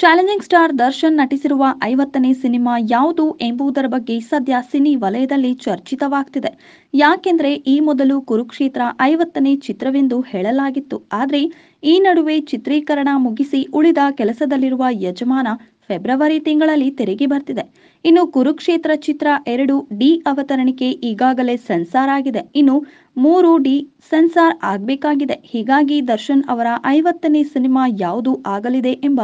Challenging star Darshan ನಟಿಸಿರುವ ಐವತ್ತನೇ cinema ಯಾವುದು ಎಂಬುದರ ಬಗ್ಗೆ ಸದ್ಯ ಸಿನಿ ವಲಯದಲ್ಲಿ ಚರ್ಚಿತವಾಗ್ತಿದೆ. ಯಾಕೆಂದ್ರೆ ಈ ಮೊದಲು ಕುರುಕ್ಷೇತ್ರ ಐವತ್ತನೇ ಚಿತ್ರವೆಂದು ಹೇಳಲಾಗಿತ್ತು. ಆದರೆ ಈ ನಡುವೆ ಚಿತ್ರೀಕರಣ ಮುಗಿಸಿ ಉಳಿದ ಕೆಲಸದಲ್ಲಿರುವ ಯಜಮಾನ ಫೆಬ್ರವರಿ ತಿಂಗಳಲ್ಲಿ ತೆರೆಗೆ ಬರ್ತಿದೆ. ಇನ್ನು ಕುರುಕ್ಷೇತ್ರ ಚಿತ್ರ ಎರಡು ಡಿ ಅವತರಣಿಕೆ ಈಗಾಗಲೇ ಸೆನ್ಸಾರ್ ಆಗಿದೆ. ಇನ್ನು ಮೂರು ಡಿ ಸೆನ್ಸಾರ್ ಆಗಬೇಕಾಗಿದೆ. ಹೀಗಾಗಿ ದರ್ಶನ್ ಅವರ ಐವತ್ತನೇ ಸಿನಿಮಾ ಯಾವುದು ಆಗಲಿದೆ ಎಂಬ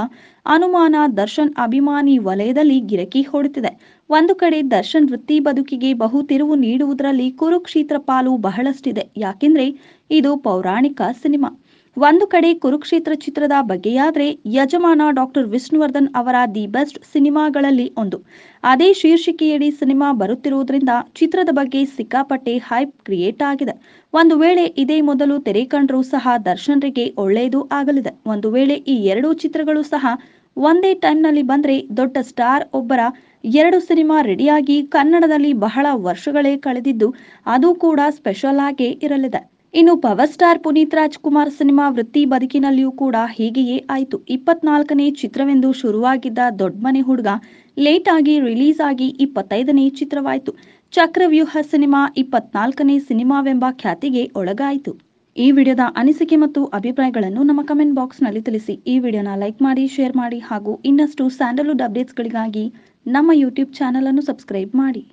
ಅನುಮಾನ ದರ್ಶನ್ ಅಭಿಮಾನಿ ವಲಯದಲ್ಲಿ ಗಿರಕಿ ಹೊಡುತ್ತಿದೆ ಒಂದು ಕಡೆ ದರ್ಶನ್ ವೃತ್ತಿ ಬದುಕಿಗೆ ಬಹು ತಿರುವು ನೀಡುವುದರಲ್ಲಿ ಕುರುಕ್ಷೇತ್ರ ಪಾಲು ಬಹಳಷ್ಟಿದೆ. ಯಾಕೆಂದ್ರೆ ಇದು ಪೌರಾಣಿಕ ಸಿನಿಮಾ. ಒಂದು ಕಡೆ ಕುರುಕ್ಷೇತ್ರ ಚಿತ್ರದ ಬಗ್ಗೆಯಾದ್ರೆ ಯಜಮಾನ ಡಾಕ್ಟರ್ ವಿಷ್ಣುವರ್ಧನ್ ಅವರ ದಿ ಬೆಸ್ಟ್ ಸಿನಿಮಾಗಳಲ್ಲಿ ಒಂದು. ಅದೇ ಶೀರ್ಷಿಕೆಯಡಿ ಸಿನಿಮಾ ಬರುತ್ತಿರುವುದರಿಂದ ಚಿತ್ರದ ಬಗ್ಗೆ ಸಿಕ್ಕಾಪಟ್ಟೆ ಹೈಪ್ ಕ್ರಿಯೇಟ್ ಆಗಿದೆ. ಒಂದು ವೇಳೆ ಇದೇ ಮೊದಲು ತೆರೆ ಕಂಡ್ರೂ ಸಹ ದರ್ಶನ್ರಿಗೆ ಒಳ್ಳೆಯದು ಆಗಲಿದೆ. ಒಂದು ವೇಳೆ ಈ ಎರಡೂ ಚಿತ್ರಗಳು ಸಹ ಒಂದೇ ಟೈಮ್ನಲ್ಲಿ ಬಂದರೆ ದೊಡ್ಡ ಸ್ಟಾರ್ ಒಬ್ಬರ ಎರಡು ಸಿನಿಮಾ ರೆಡಿಯಾಗಿ ಕನ್ನಡದಲ್ಲಿ ಬಹಳ ವರ್ಷಗಳೇ ಕಳೆದಿದ್ದು, ಅದು ಕೂಡ ಸ್ಪೆಷಲ್ ಆಗೇ ಇರಲಿದೆ. ಇನ್ನು power star Puneeth Rajkumar cinema ವೃತ್ತಿ ಬದುಕಿನಲ್ಲಿಯೂ ಕೂಡ ಹೀಗೆಯೇ ಆಯಿತು. ಇಪ್ಪತ್ನಾಲ್ಕನೇ ಚಿತ್ರವೆಂದು ಶುರುವಾಗಿದ್ದ ದೊಡ್ಡಮನೆ ಹುಡುಗ ಲೇಟ್ ಆಗಿ ರಿಲೀಸ್ ಆಗಿ ಇಪ್ಪತ್ತೈದನೇ ಚಿತ್ರವಾಯಿತು. ಚಕ್ರವ್ಯೂಹ ಸಿನಿಮಾ ಇಪ್ಪತ್ನಾಲ್ಕನೇ ಸಿನಿಮಾವೆಂಬ ಖ್ಯಾತಿಗೆ ಒಳಗಾಯಿತು. ಈ ವಿಡಿಯೋದ ಅನಿಸಿಕೆ ಮತ್ತು ಅಭಿಪ್ರಾಯಗಳನ್ನು ನಮ್ಮ ಕಮೆಂಟ್ ಬಾಕ್ಸ್ನಲ್ಲಿ ತಿಳಿಸಿ. ಈ ವಿಡಿಯೋನ ಲೈಕ್ ಮಾಡಿ, ಶೇರ್ ಮಾಡಿ ಹಾಗೂ ಇನ್ನಷ್ಟು ಸ್ಯಾಂಡಲ್ವುಡ್ ಅಪ್ಡೇಟ್ಸ್ಗಳಿಗಾಗಿ ನಮ್ಮ ಯೂಟ್ಯೂಬ್ ಚಾನಲ್ ಅನ್ನು ಸಬ್ಸ್ಕ್ರೈಬ್ ಮಾಡಿ.